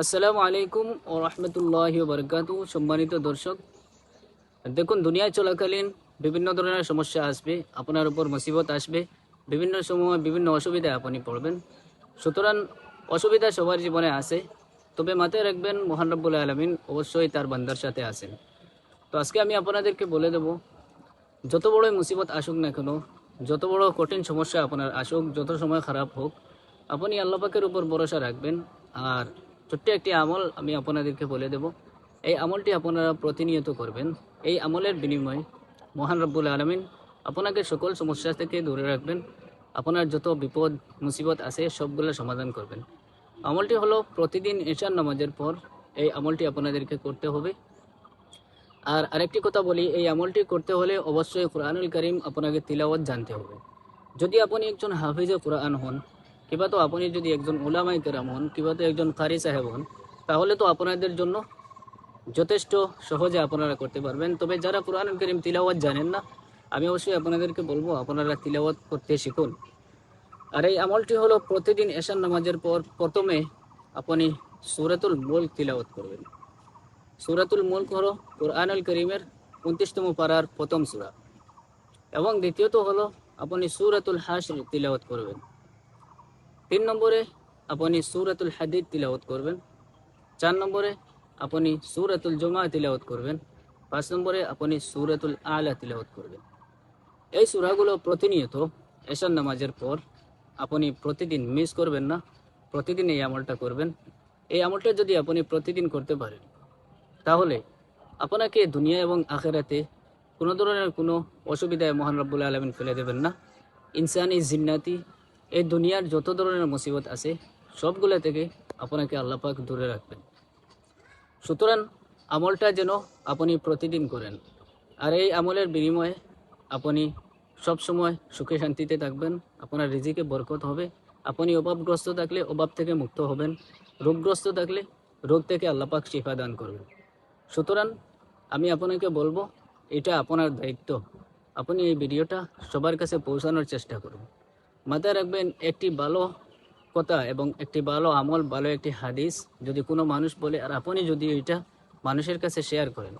আসসালামু আলাইকুম ও রহমতুল্লাহ বরকাত সম্মানিত দর্শক, দেখুন, দুনিয়ায় চলাকালীন বিভিন্ন ধরনের সমস্যা আসবে, আপনার উপর মুসিবত আসবে, বিভিন্ন সময় বিভিন্ন অসুবিধায় আপনি পড়বেন। সুতরাং অসুবিধা সবার জীবনে আসে তবে মাথায় রাখবেন, মোহান রব্বুল আলমিন অবশ্যই তার বান্দার সাথে আসেন তো আজকে আমি আপনাদেরকে বলে দেব, যত বড়ই মুসিবত আসুক না কেন, যত বড় কঠিন সমস্যা আপনার আসুক, যত সময় খারাপ হোক, আপনি আল্লাহ পাকের উপর ভরসা রাখবেন, আর ছোট্ট একটি আমল আমি আপনাদেরকে বলে দেব। এই আমলটি আপনারা প্রতিনিয়ত করবেন। এই আমলের বিনিময়ে মহান রব্বুল আলমিন আপনাকে সকল সমস্যা থেকে দূরে রাখবেন। আপনার যত বিপদ, মুসিবত আছে, সবগুলো সমাধান করবেন। আমলটি হলো প্রতিদিন এশার নামাজের পর এই আমলটি আপনাদেরকে করতে হবে। আর আরেকটি কথা বলি, এই আমলটি করতে হলে অবশ্যই কোরআনুল করিম আপনাকে তিলাওয়াত জানতে হবে। যদি আপনি একজন হাফিজে কোরআন হন কিংবা তো আপনি যদি একজন ওলামাই কেরাম হন কিংবা তো একজন কারি সাহেব হন, তাহলে তো আপনাদের জন্য যথেষ্ট সহজে আপনারা করতে পারবেন। তবে যারা কোরআনুল করিম তিলাওয়াত জানেন না, আমি অবশ্যই আপনাদেরকে বলব, আপনারা তিলাওয়াত করতে শিখুন। আর এই আমলটি হলো প্রতিদিন এশার নামাজের পর প্রথমে আপনি সুরাতুল মুল্ক তিলাওয়াত করবেন। সুরাতুল মুল্ক হলো কোরআনুল করিমের উনত্রিশতম পাড়ার প্রথম সুরা। এবং দ্বিতীয়ত হলো আপনি সুরাতুল হাসর তিলাওয়াত করবেন। তিন নম্বরে আপনি সুরাতুল হাদিদ তিলাওয়াত করবেন। চার নম্বরে আপনি সুরাতুল জমা তিলাওয়াত করবেন। পাঁচ নম্বরে আপনি সুরাতুল আলা তিলাওয়াত করবেন। এই সুরাগুলো প্রতিনিয়ত এশার নামাজের পর আপনি প্রতিদিন মিস করবেন না, প্রতিদিন এই আমলটা করবেন। এই আমলটা যদি আপনি প্রতিদিন করতে পারেন, তাহলে আপনাকে দুনিয়া এবং আখেরাতে কোনো ধরনের কোনো অসুবিধায় মহান রব্বুল আলমিন ফেলে দেবেন না। ইনসানি জিন্নাতি এই দুনিয়ার যত ধরনের মুসিবত আছে, সবগুলো থেকে আপনাকে আল্লাহ পাক দূরে রাখবেন। সুতরাং আমলটা যেন আপনি প্রতিদিন করেন। আর এই আমলের বিনিময়ে আপনি সব সময় সুখে শান্তিতে থাকবেন, আপনার রিজিকে বরকত হবে, আপনি অভাবগ্রস্ত থাকলে অভাব থেকে মুক্ত হবেন, রোগগ্রস্ত থাকলে রোগ থেকে আল্লাহ পাক শিফা দান করবেন। সুতরাং আমি আপনাকে বলব, এটা আপনার দায়িত্ব। আপনি এই ভিডিওটা সবার কাছে পৌঁছানোর চেষ্টা করুন। মাথায় রাখবেন, একটি ভালো কথা এবং একটি ভালো আমল, ভালো একটি হাদিস যদি কোনো মানুষ বলে, আর আপনি যদি এটা মানুষের কাছে শেয়ার করেন।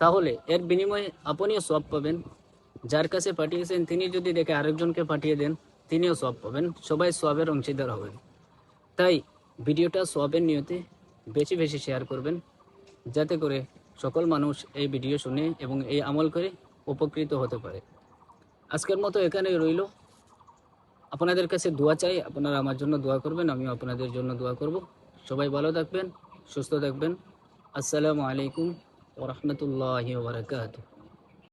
তাহলে এর বিনিময়ে আপনিও সব পাবেন। যার কাছে পাঠিয়েছেন, তিনি যদি দেখে আরেকজনকে পাঠিয়ে দেন, তিনিও সব পাবেন। সবাই সবের অংশীদার হবেন। তাই ভিডিওটা সবের নিয়তে বেশি বেশি শেয়ার করবেন, যাতে করে সকল মানুষ এই ভিডিও শুনে এবং এই আমল করে উপকৃত হতে পারে। আজকের মতো এখানেই রইল। আপনাদের কাছে দোয়া চাই, আপনারা আমার জন্য দোয়া করবেন, আমিও আপনাদের জন্য দোয়া করব। সবাই ভালো থাকবেন, সুস্থ থাকবেন। আসসালামু আলাইকুম ওরহমতুল্লাহ বারকাত